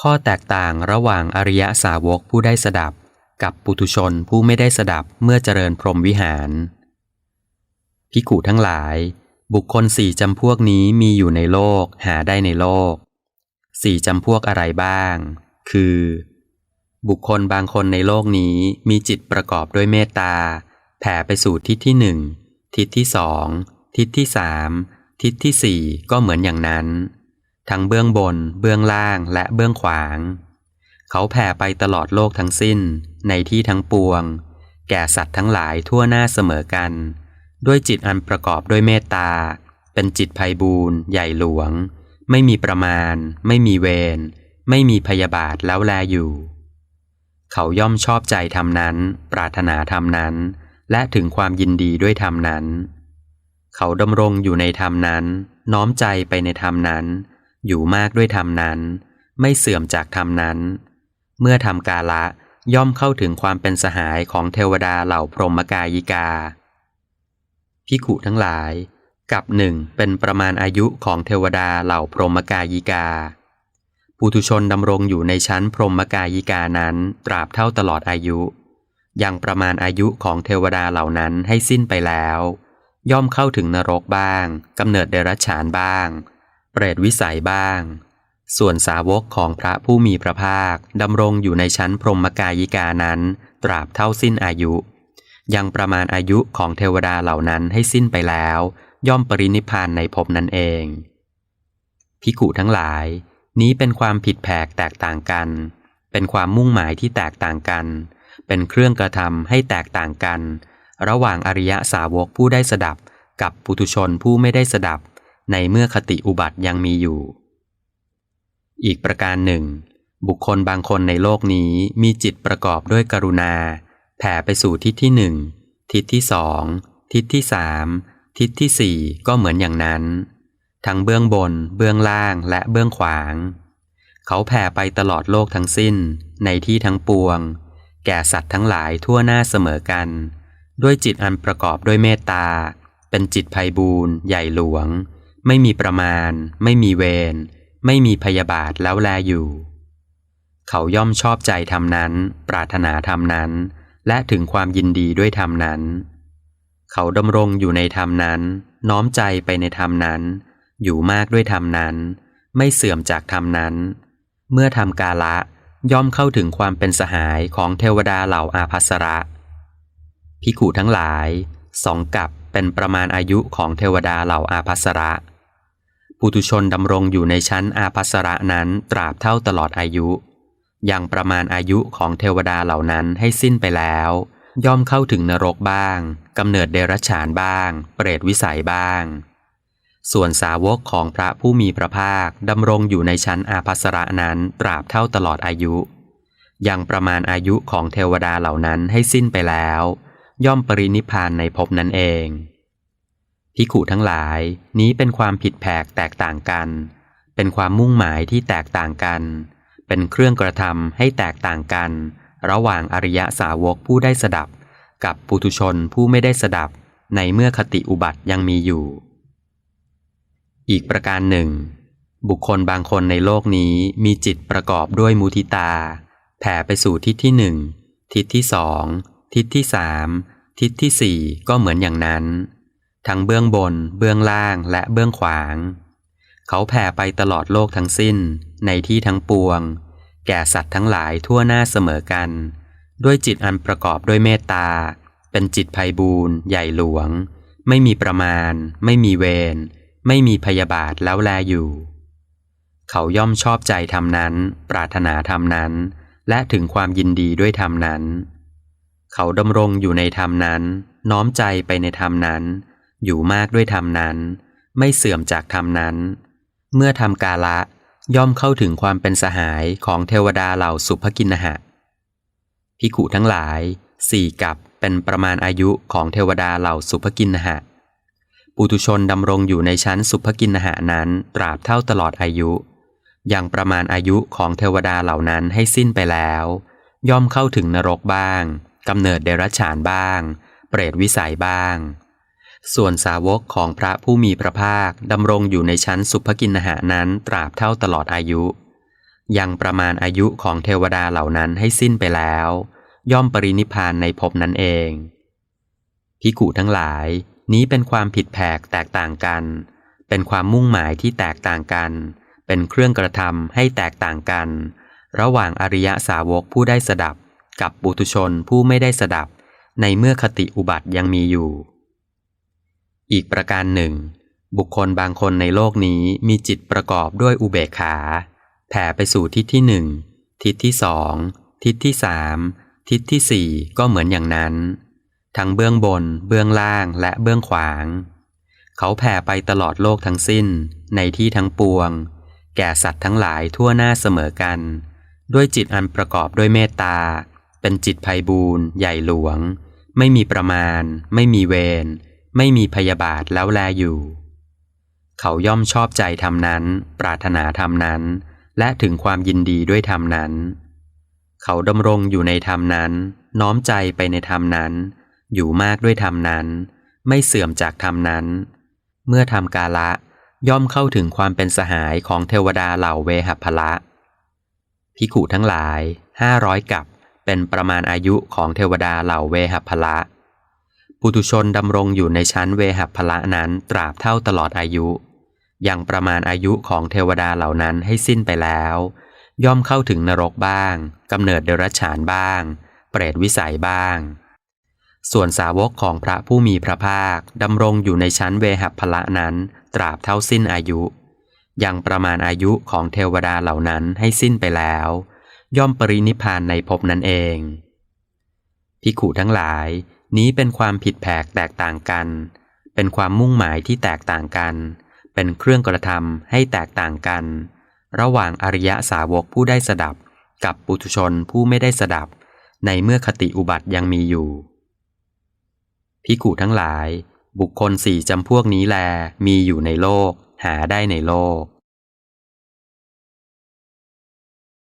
ข้อแตกต่างระหว่างอริยสาวกผู้ได้สดับ กับปุถุชนผู้ไม่ได้สดับเมื่อเจริญพรหมวิหาร พิกุทั้งหลาย บุคคลสี่จำพวกนี้มีอยู่ในโลกหาได้ในโลกสี่จำพวกอะไรบ้าง คือ บุคคลบางคนในโลกนี้มีจิตประกอบด้วยเมตตา แผ่ไปสู่ทิศที่หนึ่งทิศที่สองทิศที่สามทิศที่สี่ก็เหมือนอย่างนั้น ทั้งเบื้องบน เบื้องล่างและเบื้องขวาง เขาแผ่ไปตลอดโลกทั้งสิ้น ในที่ทั้งปวง แก่สัตว์ทั้งหลายทั่วหน้าเสมอกัน ด้วยจิตอันประกอบด้วยเมตตา เป็นจิตไพบูรณ์ใหญ่หลวง ไม่มีประมาณ ไม่มีเวร ไม่มีพยาบาทแล้วแลอยู่ เขาย่อมชอบใจทำนั้น ปรารถนาทำนั้น และถึงความยินดีด้วยธรรมนั้น เขาดำรงอยู่ในธรรมนั้น น้อมใจไปในธรรมนั้น อยู่มากด้วยธรรมนั้น ไม่เสื่อมจากธรรมนั้น เมื่อทำกาละย่อมเข้าถึงความเป็นสหายของเทวดาเหล่าพรหมกายิกาพิขุทั้งหลายกับหนึ่งเป็นประมาณอายุของเทวดาเหล่าพรหมกายิกา ปุถุชนดำรงอยู่ในชั้นพรหมกายิกานั้นตราบเท่าตลอดอายุ ยังประมาณอายุของเทวดาเหล่านั้นให้สิ้นไปแล้ว ย่อมเข้าถึงนรกบ้างกำเนิดเดรัจฉานบ้าง เปรตวิสัยบ้าง ส่วนสาวกของพระผู้มีพระภาคดำรงอยู่ในชั้นพรหมกายิกานั้น ตราบเท่าสิ้นอายุ ยังประมาณอายุของเทวดาเหล่านั้นให้สิ้นไปแล้ว ย่อมปรินิพานในภพนั้นเอง พิกุทั้งหลาย นี้เป็นความผิดแผกแตกต่างกัน เป็นความมุ่งหมายที่แตกต่างกัน เป็นเครื่องกระทำให้แตกต่างกัน ระหว่างอริยสาวกผู้ได้สดับกับปุถุชนผู้ไม่ได้สดับ ในเมื่อคติอุบัติยังมีอยู่ อีกประการหนึ่ง บุคคลบางคนในโลกนี้มีจิตประกอบด้วยกรุณา แผ่ไปสู่ทิศที่หนึ่งทิศที่สองทิศที่สามทิศที่สี่ก็เหมือนอย่างนั้น ทั้งเบื้องบน เบื้องล่างและเบื้องขวาง เขาแผ่ไปตลอดโลกทั้งสิ้น ในที่ทั้งปวง แก่สัตว์ทั้งหลายทั่วหน้าเสมอกัน ด้วยจิตอันประกอบด้วยเมตตา เป็นจิตไพบูรณ์ใหญ่หลวง ไม่มีประมาณ ไม่มีเวร ไม่มีพยาบาทแล้วแลอยู่ เขาย่อมชอบใจทำนั้น ปรารถนาทำนั้น และถึงความยินดีด้วยธรรมนั้น เขาดำรงอยู่ในธรรมนั้น น้อมใจไปในธรรมนั้น อยู่มากด้วยธรรมนั้น ไม่เสื่อมจากธรรมนั้น เมื่อทำกาละย่อมเข้าถึงความเป็นสหายของเทวดาเหล่าอาภัสระพิกุทั้งหลายสองกับเป็นประมาณอายุของเทวดาเหล่าอาภัสระ ปุถุชนดำรงอยู่ในชั้นอาภัสระนั้นตราบเท่าตลอดอายุ ยังประมาณอายุของเทวดาเหล่านั้นให้สิ้นไปแล้ว ย่อมเข้าถึงนรกบ้างกำเนิดเดรัจฉานบ้าง เปรตวิสัยบ้าง ส่วนสาวกของพระผู้มีพระภาคดำรงอยู่ในชั้นอาภัสระนั้นตราบเท่าตลอดอายุ ยังประมาณอายุของเทวดาเหล่านั้นให้สิ้นไปแล้ว ย่อมปรินิพานในภพนั้นเอง พิขุทั้งหลายนี้เป็นความผิดแผกแตกต่างกัน เป็นความมุ่งหมายที่แตกต่างกัน เป็นเครื่องกระทำให้แตกต่างกัน ระหว่างอริยสาวกผู้ได้สดับ กับปุถุชนผู้ไม่ได้สดับ ในเมื่อคติอุบัติยังมีอยู่ อีกประการหนึ่ง บุคคลบางคนในโลกนี้มีจิตประกอบด้วยมุทิตา แผ่ไปสู่ทิศที่หนึ่งทิศที่สองทิศที่สามทิศที่สี่ก็เหมือนอย่างนั้น ทั้งเบื้องบน เบื้องล่างและเบื้องขวาง เขาแผ่ไปตลอดโลกทั้งสิ้น ในที่ทั้งปวง แก่สัตว์ทั้งหลายทั่วหน้าเสมอกัน ด้วยจิตอันประกอบด้วยเมตตา เป็นจิตไพบูรณ์ใหญ่หลวง ไม่มีประมาณ ไม่มีเวร ไม่มีพยาบาทแล้วแลอยู่ เขาย่อมชอบใจทำนั้น ปรารถนาทำนั้น และถึงความยินดีด้วยธรรมนั้น เขาดำรงอยู่ในธรรมนั้น น้อมใจไปในธรรมนั้น อยู่มากด้วยธรรมนั้น ไม่เสื่อมจากธรรมนั้น เมื่อทำกาละ ย่อมเข้าถึงความเป็นสหายของเทวดาเหล่าสุภกินหะพิขุทั้งหลายสี่กับเป็นประมาณอายุของเทวดาเหล่าสุภกินหะปุถุชนดำรงอยู่ในชั้นสุภกินหะนั้นตราบเท่าตลอดอายุยังประมาณอายุของเทวดาเหล่านั้นให้สิ้นไปแล้ว ย่อมเข้าถึงนรกบ้างกำเนิดเดรัจฉานบ้าง เปรตวิสัยบ้าง ส่วนสาวกของพระผู้มีพระภาคดำรงอยู่ในชั้นสุภกินหะนั้นตราบเท่าตลอดอายุ ยังประมาณอายุของเทวดาเหล่านั้นให้สิ้นไปแล้ว ย่อมปรินิพานในภพนั้นเองพิกุทั้งหลาย นี้เป็นความผิดแผกแตกต่างกัน เป็นความมุ่งหมายที่แตกต่างกัน เป็นเครื่องกระทำให้แตกต่างกัน ระหว่างอริยสาวกผู้ได้สดับ กับปุถุชนผู้ไม่ได้สดับ ในเมื่อคติอุบัติยังมีอยู่ อีกประการหนึ่ง บุคคลบางคนในโลกนี้มีจิตประกอบด้วยอุเบกขา แผ่ไปสู่ทิศที่หนึ่งทิศที่สองทิศที่สามทิศที่สี่ก็เหมือนอย่างนั้น ทั้งเบื้องบน เบื้องล่างและเบื้องขวาง เขาแผ่ไปตลอดโลกทั้งสิ้น ในที่ทั้งปวง แก่สัตว์ทั้งหลายทั่วหน้าเสมอกัน ด้วยจิตอันประกอบด้วยเมตตา เป็นจิตไพบูรณ์ใหญ่หลวง ไม่มีประมาณ ไม่มีเวร ไม่มีพยาบาทแล้วแลอยู่ เขาย่อมชอบใจธรรมนั้น ปรารถนาธรรมนั้น และถึงความยินดีด้วยธรรมนั้น เขาดำรงอยู่ในธรรมนั้น น้อมใจไปในธรรมนั้น อยู่มากด้วยธรรมนั้น ไม่เสื่อมจากธรรมนั้น เมื่อทำกาละย่อมเข้าถึงความเป็นสหายของเทวดาเหล่าเวหพละพิขุทั้งหลายห้าร้อยกับเป็นประมาณอายุของเทวดาเหล่าเวหพละ ปุถุชนดำรงอยู่ในชั้นเวหัพละนั้นตราบเท่าตลอดอายุ ยังประมาณอายุของเทวดาเหล่านั้นให้สิ้นไปแล้ว ย่อมเข้าถึงนรกบ้างกำเนิดเดรัจฉานบ้าง เปรตวิสัยบ้าง ส่วนสาวกของพระผู้มีพระภาคดำรงอยู่ในชั้นเวหัพละนั้นตราบเท่าสิ้นอายุ ยังประมาณอายุของเทวดาเหล่านั้นให้สิ้นไปแล้ว ย่อมปรินิพพานในภพนั้นเอง พิขุทั้งหลาย นี้เป็นความผิดแผกแตกต่างกัน เป็นความมุ่งหมายที่แตกต่างกัน เป็นเครื่องกระทำให้แตกต่างกัน ระหว่างอริยสาวกผู้ได้สดับ กับปุถุชนผู้ไม่ได้สดับ ในเมื่อคติอุบัติยังมีอยู่พิกุทั้งหลาย บุคคลสี่จำพวกนี้แลมีอยู่ในโลก หาได้ในโลก